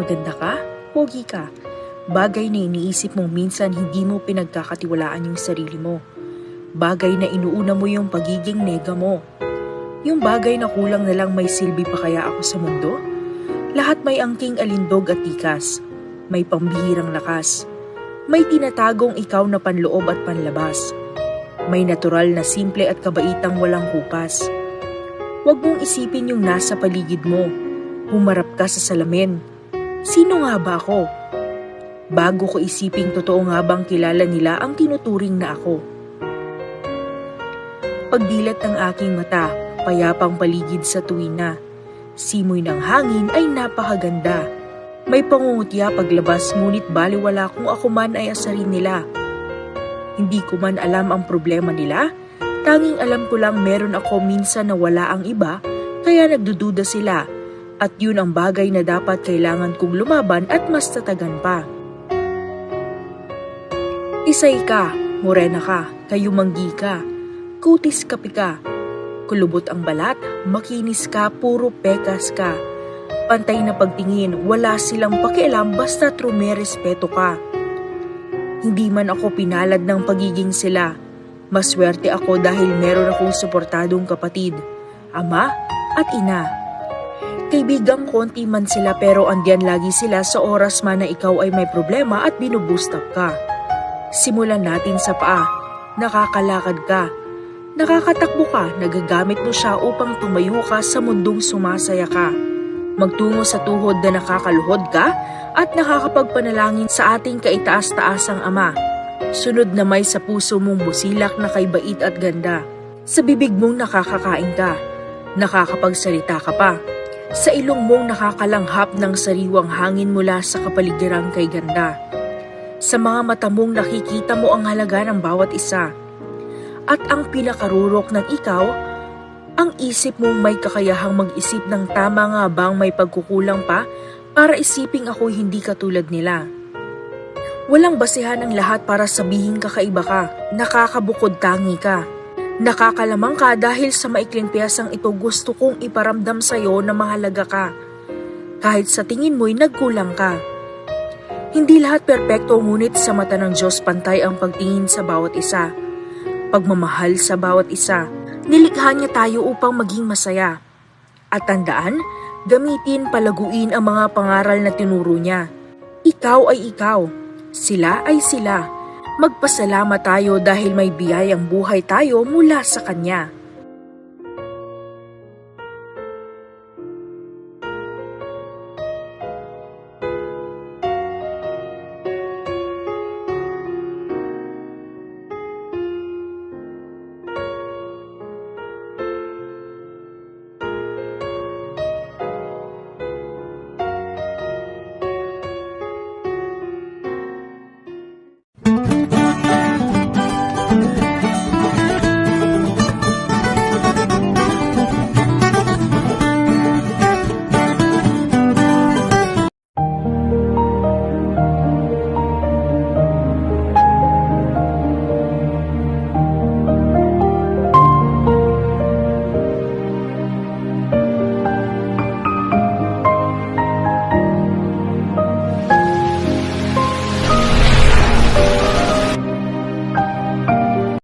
Maganda ka? Pogi ka. Bagay na iniisip mong minsan hindi mo pinagkakatiwalaan yung sarili mo. Bagay na inuuna mo yung pagiging nega mo. Yung bagay na kulang na lang may silbi pa kaya ako sa mundo? Lahat may angking alindog at tikas. May pambihirang lakas. May tinatagong ikaw na panloob at panlabas. May natural na simple at kabaitang walang kupas. Huwag mong isipin yung nasa paligid mo. Humarap ka sa salamin. Sino nga ba ako? Bago ko isiping totoo nga bang kilala nila ang tinuturing na ako. Pagdilat ng aking mata, payapang paligid sa tuwina. Simoy ng hangin ay napakaganda. May pangungutya paglabas ngunit baliwala kung ako man ay asarin nila. Hindi ko man alam ang problema nila, tanging alam ko lang meron ako minsan na wala ang iba, kaya nagdududa sila. At yun ang bagay na dapat kailangan kong lumaban at mas tatagan pa. Isay ka, morena ka, kayumanggi ka, kutis kapi ka, kulubot ang balat, makinis ka, puro pekas ka. Pantay na pagtingin, wala silang pakialam basta trume respeto ka. Hindi man ako pinalad ng pagiging sila. Maswerte ako dahil meron akong suportadong kapatid, ama at ina. Kaibigang konti man sila pero andyan lagi sila sa oras man na ikaw ay may problema at binubustap ka. Simulan natin sa paa. Nakakalakad ka. Nakakatakbo ka, nagagamit mo siya upang tumayo ka sa mundong sumasaya ka. Magtungo sa tuhod na nakakaluhod ka at nakakapagpanalangin sa ating kaitaas-taasang Ama. Sunod na may sa puso mong busilak na kay bait at ganda. Sa bibig mong nakakakain ka. Nakakapagsalita ka pa. Sa ilong mong nakakalanghap ng sariwang hangin mula sa kapaligiran kay ganda. Sa mga mata mong nakikita mo ang halaga ng bawat isa. At ang pinakarurok ng ikaw, ang isip mong may kakayahang mag-isip ng tama nga bang may pagkukulang pa para isiping ako hindi katulad nila. Walang basehan ang lahat para sabihin kakaiba ka, nakakabukod tangi ka. Nakakalamang ka dahil sa maikling piyasang ito gusto kong iparamdam sa'yo na mahalaga ka. Kahit sa tingin mo'y nagkulang ka. Hindi lahat perpekto ngunit sa mata ng Diyos pantay ang pagtingin sa bawat isa. Pagmamahal sa bawat isa. Nilikha niya tayo upang maging masaya. At tandaan, gamitin palaguin ang mga pangaral na tinuro niya. Ikaw ay ikaw. Sila ay sila. Magpasalamat tayo dahil may biyayang buhay tayo mula sa Kanya.